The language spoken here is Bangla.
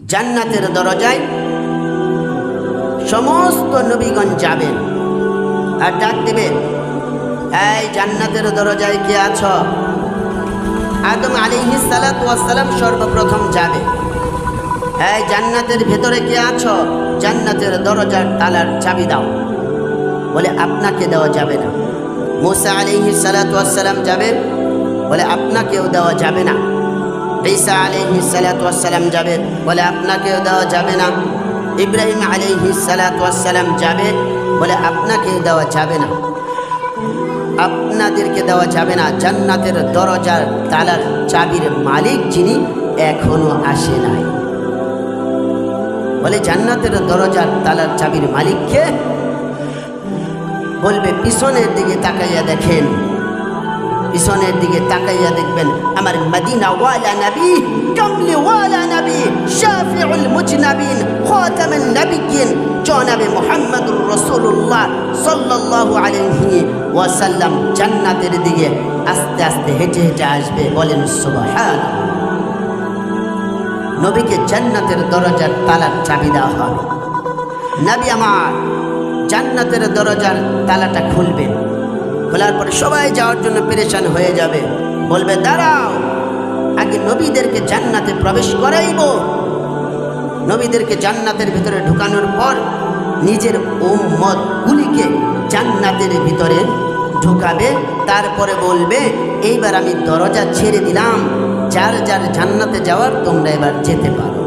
জান্নাতের দরজায় সমস্ত নবীগণ যাবেন আর ডাক দেবেন, এই জান্নাতের দরজায় কে আছ? আদম আলিহিস সালাম সর্বপ্রথম যাবে, এই জান্নাতের ভেতরে কে আছো? জান্নাতের দরজার তালার চাবি দাও। বলে, আপনাকে দেওয়া যাবে না। মুসা আলিহি সালাতাম যাবে, বলে, আপনাকেও দেওয়া যাবে না। ঈসা আলিহি সালাতাম যাবে, বলে আপনাকেও দেওয়া যাবে না। ইব্রাহিম আলিহি সালাতাম যাবে, বলে আপনাকেও দেওয়া যাবে না। আপনাদেরকে দেওয়া যাবে না, জান্নাতের দরজার তালার চাবির মালিক যিনি এখনও আসে নাই। বলে জান্নাতের দরজার তালার চাবির মালিককে বলবে, পিছনের দিকে তাকাইয়া দেখেন। পিছনের দিকে তাকাইয়া দেখবেন, আমার মদিনা ওয়ালা নবী কামলি ওয়ালা নবী, শাফিউল মুজনাবিন, খাতামুন নবিয়্যিন, জনাবে মুহাম্মদুর রাসূলুল্লাহ সাল্লাল্লাহু আলাইহি ওয়াসাল্লাম জান্নাতের দিকে আস্তে আস্তে হেঁটে হেঁটে আসবে, বলেন সুবহান নবীকে জান্নাতের দরজার তালার চাবি দেওয়া হবে। নবী আমার, জান্নাতের দরজার তালাটা খুলবে খোলার পরে সবাই যাওয়ার জন্য পেরেশান হয়ে যাবে। বলবে, দাঁড়াও, আগে নবীদেরকে জান্নাতে প্রবেশ করাইব। নবীদেরকে জান্নাতের ভিতরে ঢুকানোর পর নিজের উম্মত গুলিকে জান্নাতের ভিতরে ঢুকাবে। তারপরে বলবে, এইবার আমি দরজা ছেড়ে দিলাম। যার যার জান্নাতে যাওয়ার তোমরা এবার যেতে পারো।